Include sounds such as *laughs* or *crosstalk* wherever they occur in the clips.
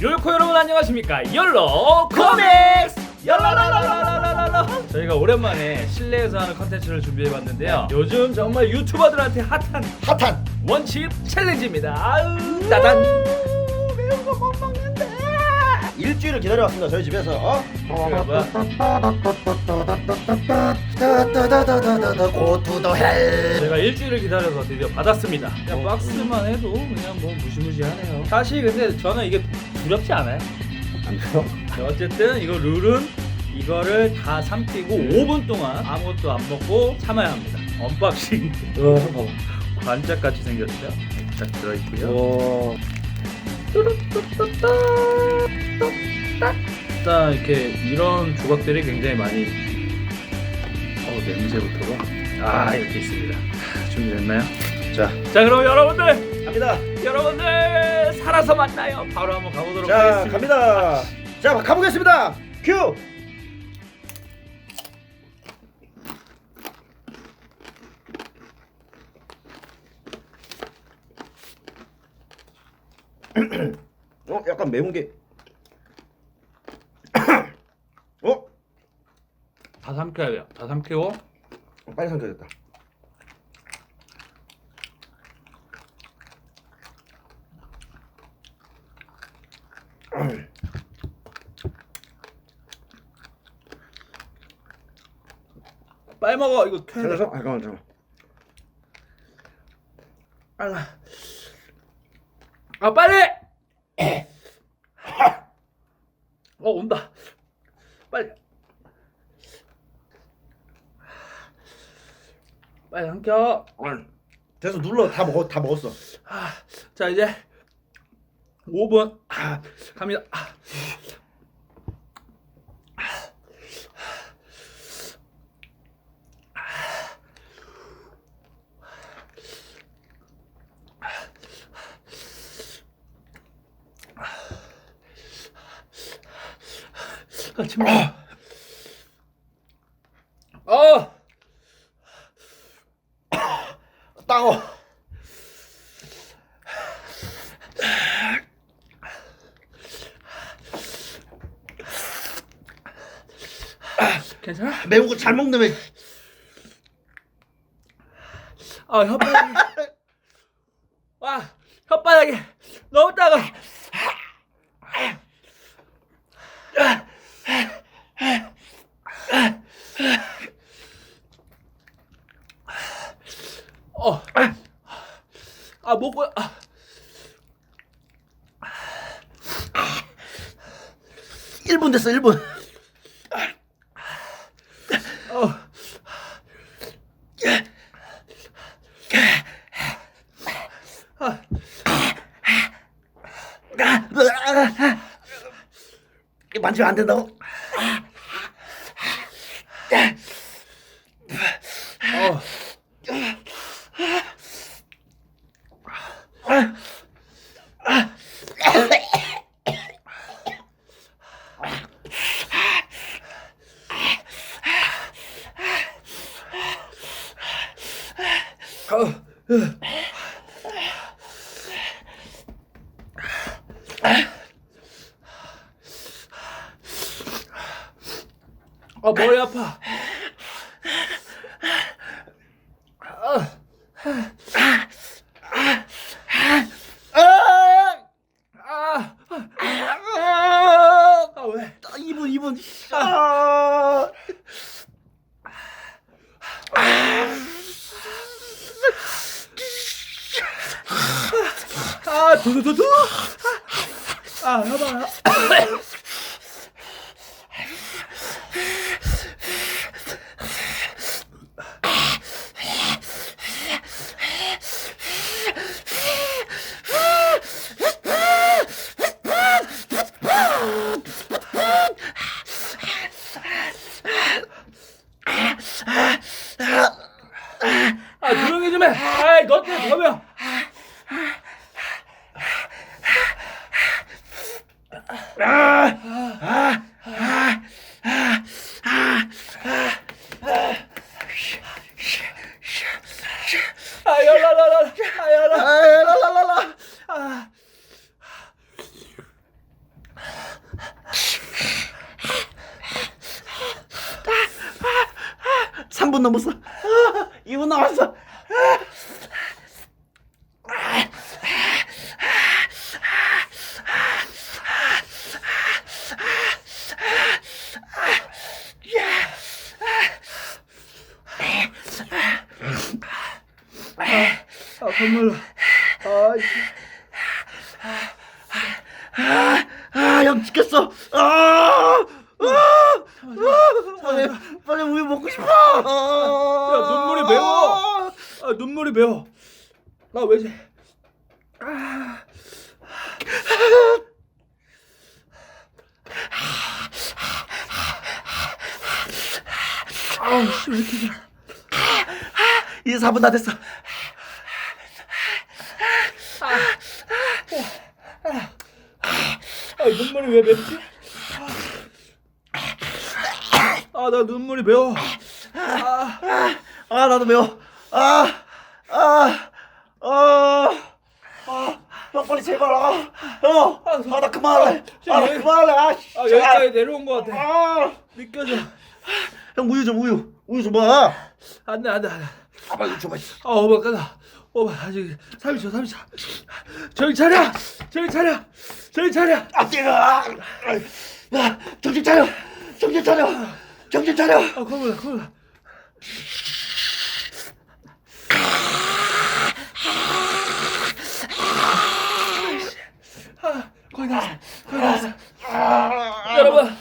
롤코 여러분 안녕하십니까? 열로 코믹스! 열라라라라라라라 저희가 오랜만에 실내에서 하는 컨텐츠를 준비해봤는데요. 요즘 정말 유튜버들한테 핫한 핫한 원칩 챌린지입니다. 아우. 따단 매운 거 못 먹는데. 일주일을 기다려왔습니다 저희 집에서. 어? 고투더 헬 제가 일주일을 기다려서 드디어 받았습니다. 그냥 박스만 해도 그냥 뭐 무시무시하네요. 사실 근데 저는 이게 두렵지 않아요 안 돼요? 네, 어쨌든 이거 룰은 이거를 다 삼키고 5분 동안 아무것도 안 먹고 참아야 합니다. 언박싱 어 잠깐만 관짝같이 생겼죠 자 들어있고요. 와. 일단 이렇게 이런 조각들이 굉장히 많이 어 냄새부터가? 아 이렇게 있습니다. 준비됐나요? 자. 자 그럼 여러분들 갑니다. 여러분들 살아서 만나요. 바로 한번 가보도록 자 하겠습니다. 갑니다. 자 가보겠습니다. 큐! *clears throat* 어 약간 매운 게. *clears throat* 어? 다 삼켜야 돼요. 다 삼키고. 빨리 삼켜졌다 빨리 먹어. 이거 켜야 돼. 잠깐만 잠깐만 잠깐만. 빨라. 아 빨리! 어 온다. 빨리. 빨리 삼켜. 아, 됐어. 눌러. 다 먹어 다 먹었어. 아, 자 이제 5분 아, 갑니다. 아. 아, 침 어! 따워. 괜찮아? 매운 거 잘 먹는 애아 혓바닥이. 와 혓바닥이 너무 따가 어 아 목고 아. 1분 됐어 1분 어. 아, 이거 만지면 안 된다고? 아 머리 아파. 아, 아, 아 왜? 2분 2분 아. 아 두두두두. 아 여봐. 아 라라라라 아야라 라라라라 아 삼 분 넘었어. 아 정말로. 아 아, 형 죽겠어. 아, 아, 아, 빨리, 빨리 우유 먹고 싶어. 야, 야, 눈물이 매워. 아 눈물이 매워. 나 왜지? 아우 씨 왜 이렇게 잘. 이제 4분 다 됐어. 아 눈물이 왜 맵지? 아 나 눈물이 매워. 아, 아, 나도 매워. 아, 아, 아, 아, 형 빨리 제발 아, 형, 아, 나 그만할래. 아, 나 그만할래. 아, 씨. 아 여기까지 내려온 것 같아. 아, 느껴져. 형 우유 좀 우유, 우유 좀 봐. 안돼 안돼 안돼. 아, 빨리 줘봐. 아 오바 까다. 오바 아직 30초 30초. 저기 차려. 저기 차려. 저기 차려. 아, 뜨거. 야, 정신 차려. 정신 차려. 정신 차려. 아 커물다 커물다. 아 거의 다 왔어. 거의 다 왔어. 여러분.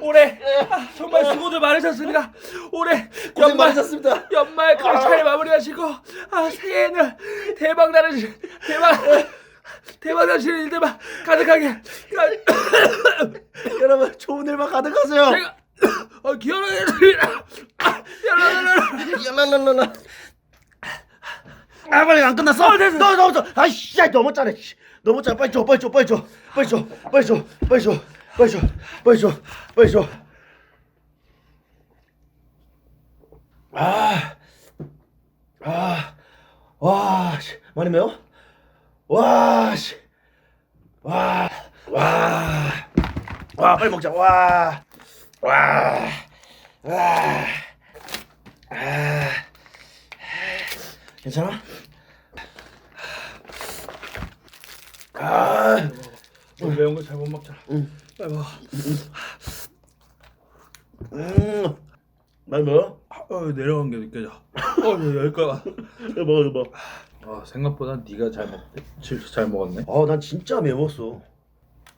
올해 아, 정말 수고들 많으셨습니다. 올해 고생 연말 많으셨습니다. 연말 잘 마무리하시고 아 새해에는 대박 나는 시- 대박 대박 나시는 일들만 가- *coughs* 여러분 좋은 일만 가득하세요. 제가 *coughs* 어. 여러분 랄랄랄라. 아 빨리 안 끝났어? 아, 됐어. 너, 너, 너, 아이씨, 야, 넘었잖아. 씨. 넘었잖아. 빨리 줘, 빨리 줘, 빨리 줘, 빨리 줘, 빨리 줘, 빨리 줘, 빨리 줘, 빨리 줘, 빨리 줘. 아, 아, 와, 씨, 많이 매워? 와, 씨, 와, 와, 와, 빨리 먹자. 와, 와, 와. 아, 괜찮아? 아, 너무 매운 거 잘 못 먹잖아. 응. 빨리 먹어. 음, 많이 먹어? 어, 내려간 게 느껴져. 어, 여기가. 이거 *laughs* 먹어, 이거 먹어. 아, 생각보다 네가 잘 먹, 진짜 잘 먹었네. 어, 난 진짜 매웠어.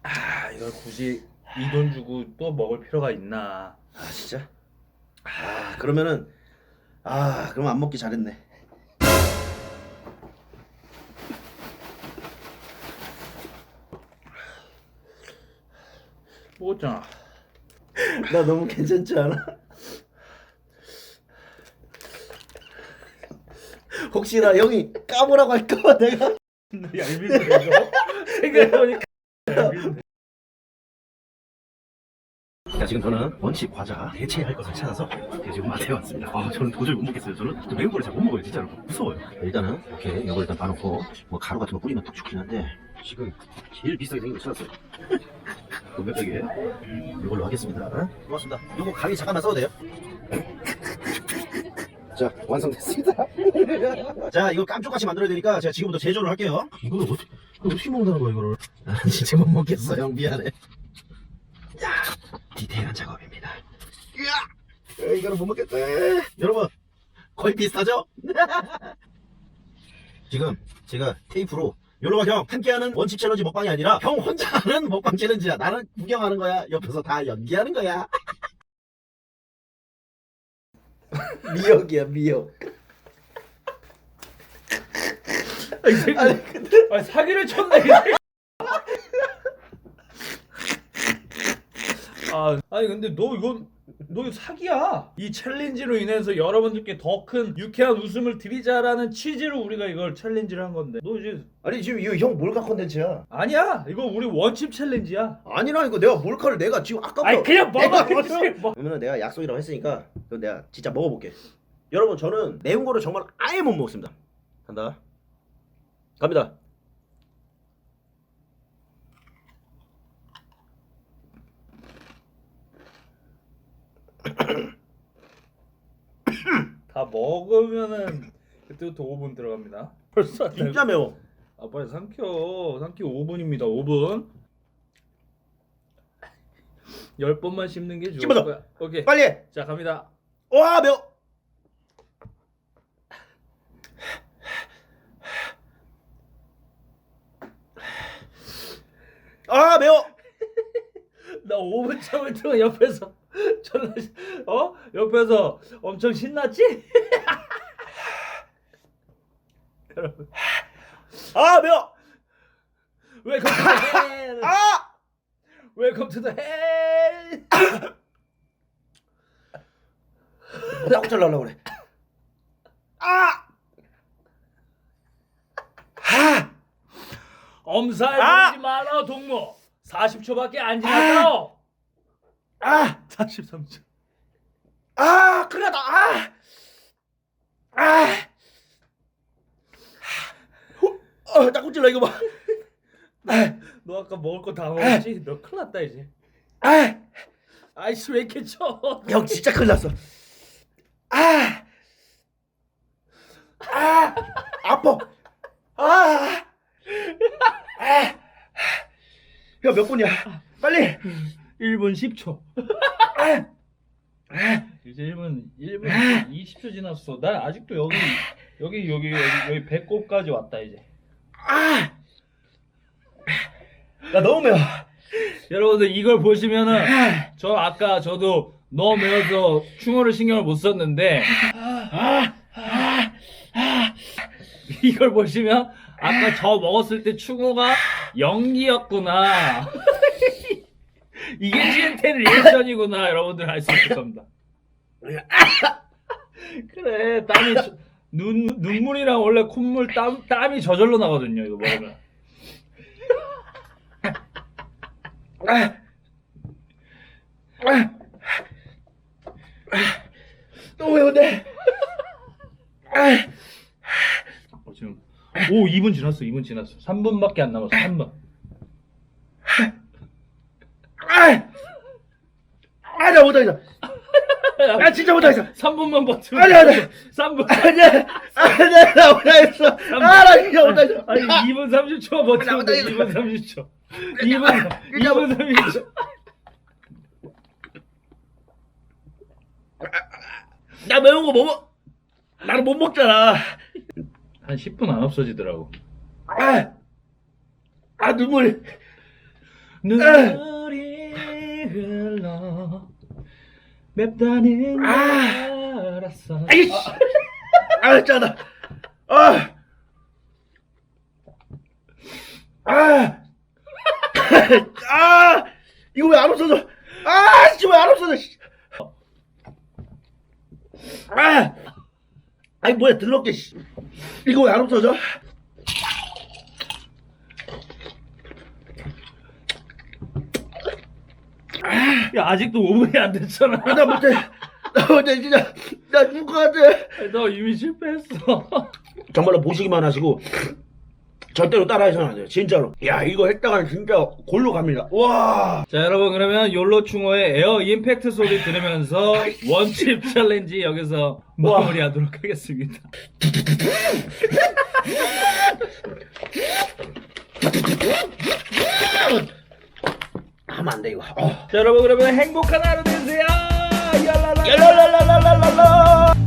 아, 이걸 굳이 이 돈 주고 또 먹을 필요가 있나? 아, 진짜? 아, 그러면은, 아, 그럼 안 먹기 잘했네. 먹었잖아. 나 너무 괜찮지 않아? 혹시나 형이 까보라고 할까봐 내가 이거? 생각해보니까. 자 지금 저는 원칙 과자 대체할 것을 찾아서 지금 마트에 왔습니다. 아 저는 도저히 못 먹겠어요. 저는 또 매운 거를 잘 못 먹어요. 진짜로 무서워요. 일단은 이렇게 이걸 일단 봐놓고 뭐 가루 같은 거 뿌리면 뚝 좋긴 한데 지금 제일 비싸게 생긴 거 찾았어요. 이거 몇 백이에요? 이걸로 하겠습니다. 어? 고맙습니다. 이거 가위 잠깐만 써도 돼요? 자 완성됐습니다. *laughs* 자 이거 깜짝같이 만들어야 되니까 제가 지금부터 제조를 할게요. 이거를 어떻게 이거 어떻게 먹는다는 거야 이거를? 아 *laughs* 진짜 못 먹겠어 형 미안해. 디테일한 작업입니다. 야, 이거는 못 먹겠다. 여러분, 거의 비슷하죠? *laughs* 지금 제가 테이프로 요로가 형 함께하는 원칙 챌린지 먹방이 아니라 형 혼자 하는 먹방 챌린지야. 나는 구경하는 거야. 옆에서 다 연기하는 거야. 미역이야, 미역. 이 새끼. 아니, 근데 아니, 사기를 쳤네. 이 새끼. 아, 아니 근데 너 이건 너 이거 사기야. 이 챌린지로 인해서 여러분들께 더 큰 유쾌한 웃음을 드리자라는 취지로 우리가 이걸 챌린지를 한 건데 너 이제 아니 지금 이거 형 몰카 컨텐츠야. 아니야. 이거 우리 원칩 챌린지야. 아니라니까 내가 몰카를 내가 지금 아까부터 아니 그냥 먹어. 그냥 먹어. 그러면 내가 약속이라고 했으니까 그럼 내가 진짜 먹어볼게. 여러분 저는 매운 거를 정말 아예 못 먹습니다. 간다. 갑니다. 먹으면은 그때부터 5분 들어갑니다. *laughs* 벌써 안 진짜 매워. 아 빨리 삼켜 삼키 5분입니다 5분 10번만 씹는 게 좋을 씹어서. 거야 오케이 빨리 해. 자 갑니다 와 매워. 아 매워. 나 5분 참을 동안 옆에서 *laughs* 전화 어 옆에서 엄청 신났지 *laughs* 여러분 아 매워. 웰컴 투 헬 아 웰컴 투헬 나고 잘라려고 그래. 아. 아. 엄살 아! 부리지 마라 동무 40초밖에 안 지났어 아. 43초 아, 큰일 났다. 아. 아. 어, 딱ቁ질러 이거 봐. 아. 너 아까 먹을 거 다 먹었지? 너 큰일 났다 이제 아. 아이씨 왜 이렇게 쳐 형 진짜 큰일 났어. 아. 아. 아파. 아. 아. 형몇 분이야? 빨리. 1분 10초 아. 아. 이제 1분 1분 20초 지났어. 나 아직도 여기 여기 여기 여기 여기 배꼽까지 왔다 이제. 아. 나 너무 매워. 여러분들 이걸 보시면은 아. 저 아까 저도 너무 매워서 충어를 신경을 못 썼는데 아. 아. 이걸 보시면 아까 저 먹었을 때 충어가 연기였구나. 이게 GNT의 리액션이구나 여러분들 알 수 있을 겁니다. 그래 땀이 저- 눈 눈물이랑 원래 콧물 땀 땀이 저절로 나거든요 이거 먹으면. 너무 매운데. 아. 오 2분 지났어 2분 지났어 3분밖에 안 남았어 3분 아. 아, 나 못하겠어. *laughs* 나 진짜 못하겠어. 3분만 버티면 아니, 아니. 3분 아니야, 아니야, 나 못하겠어. 아, 나 진짜 못하겠어. 아니 2분 30초 버티면 돼나 2분 30초 2분 2분 30초 나 매운 거 못 먹, 나는 못 먹잖아. 한 10분 안 없어지더라고 아, 아, 눈물. 눈물이 흘러 맵다는 걸 아. 알았어 아이씨. 아, 짜다. 아. 아. 아. 이거 왜 안 없어져? 아, 씨, 왜안 없어져? 씨. 아. 아니, 뭐야, 들렀게, 씨. 이거 왜 안 없어져? 야 아직도 5분이 안 됐잖아 아, 나 못해. 나 못해, 진짜. 나 죽을 것 같아. 너 이미 실패했어 정말로 보시기만 하시고 절대로 따라해서는 안 돼요. 진짜로. 야, 이거 했다가는 진짜 골로 갑니다. 와. 자, 여러분, 그러면 욜로 충호의 에어 임팩트 소리 들으면서 *laughs* 원칩 챌린지 여기서 와. 마무리하도록 하겠습니다. 하면 안 돼, 이거. 어. 자, 여러분, 그러면 행복한 하루 되세요. 랄랄랄랄랄랄라